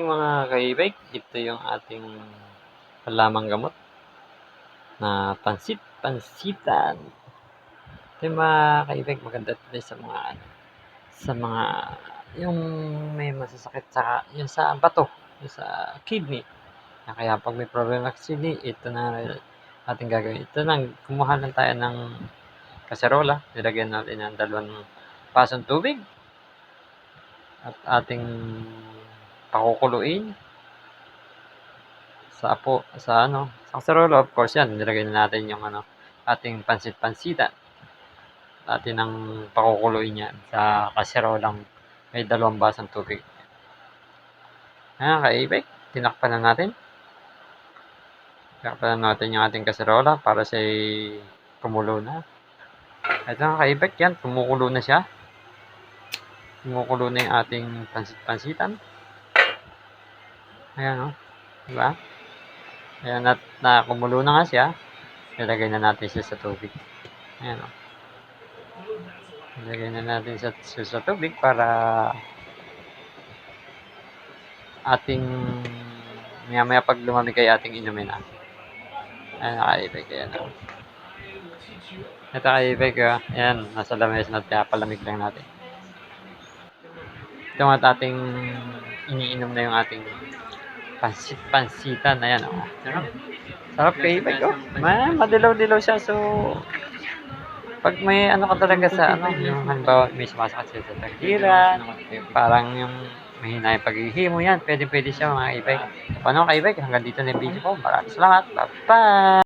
mga kaibig, ito yung ating halamang gamot na pansit, pansitan. Ito yung mga kaibig, maganda ito sa mga ano, sa mga yung may masasakit sa yung sa bato, yung sa kidney. Na Kaya pag may problema sa kidney, ito na ating gagawin. Ito lang, kumuha lang tayo ng kaserola, nilagyan natin ng dalawang pasong tubig at ating pakukuluin sa apo sa ano sa kaserola of course yan nilagay na natin yung ano ating pansit-pansitan natin ang pakukuluin yan sa kaserolang may dalawang basang tubig. Ayan kaibig tinakpan na natin. Tinakpan na natin yung ating kaserola para siya kumulo na. Ito nga kaibig yan kumukulo na siya. Kumukulo na yung ating pansit-pansitan ayan o diba? Ayan at na kumulo na nga siya. Ilagay na natin siya sa tubig. Ayan o ilagay na natin siya, sa tubig para ating maya maya pag lumamig kay ating inumin na. Ayan nakaibig ayan o ito kaibig o ayan nasa lamesa natin kaya palamig lang natin. Ito ang ating iniinom na yung ating pansit pansitan ayan oh. Sarap. Sarap kaibig oh. Ma, madilaw-dilaw siya so pag may ano ka talaga sa ano, yung halimbawa may sumasakit siya sa tagiliran, parang yung mahina yung paghihimo yan, pwede pwede siya mga kaibig. Paano kaibig? Hanggang dito na yung video ko. Maraming salamat. Bye-bye!